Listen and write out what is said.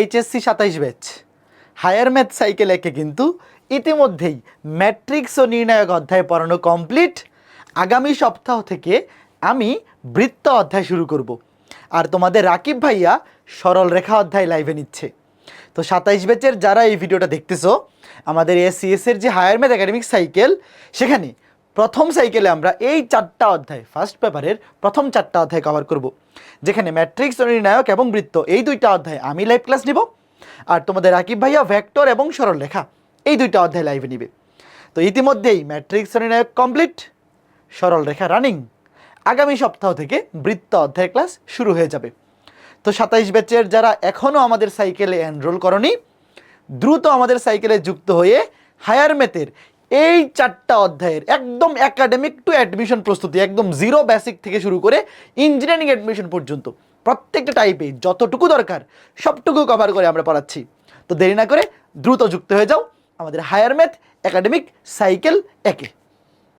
HSC সাতাইশ batch. Higher math cycle একে কিন্তু ইতিমধ্যেই ম্যাট্রিক্স ও নির্ণায়ক অধ্যায় পড়ানো কমপ্লিট। আগামী সপ্তাহ থেকে আমি বৃত্ত অধ্যায় শুরু করব। আর তোমাদের রাকিব ভাইয়া সরল রেখা অধ্যায় লাইভে নিচ্ছে। তো সাতাইশ ব্যাচের যারা এই ভিডিওটা দেখতেছো, আমাদের এসিএস এর যে হায়ার ম্যাথ একাডেমিক সাইকেল সেখানে প্রথম সাইকেলে আমরা এই চারটা অধ্যায় ফার্স্ট পেপারের প্রথম চারটা অধ্যায় কভার করব। যেখানে ম্যাট্রিক্স নির্ণায়ক এবং বৃত্ত, এই দুইটা অধ্যায় আমি লাইভ ক্লাস নিব আর তোমাদের রাকিব ভাইয়া ভেক্টর এবং সরল রেখা এই দুইটা অধ্যায় লাইভে নিবে। তো ইতিমধ্যেই ম্যাট্রিক্স নির্ণায়ক কমপ্লিট সরল রেখা রানিং আগামী সপ্তাহ থেকে বৃত্ত অধ্যায় ক্লাস শুরু হয়ে যাবে। তো সাতাইশ ব্যাচের যারা এখনও আমাদের সাইকেলে এনরোল করনি, দ্রুত আমাদের সাইকেলে যুক্ত হয়ে হায়ার ম্যাথের এই চারটা অধ্যায়ের একদম একাডেমিক টু অ্যাডমিশন প্রস্তুতি, একদম জিরো বেসিক থেকে শুরু করে ইঞ্জিনিয়ারিং অ্যাডমিশন পর্যন্ত, প্রত্যেকটা টাইপে যতটুকু দরকার, সবটুকু কভার করে আমরা পড়াচ্ছি। তো দেরি না করে দ্রুত যুক্ত হয়ে যাও আমাদের হায়ার ম্যাথ একাডেমিক সাইকেল একে।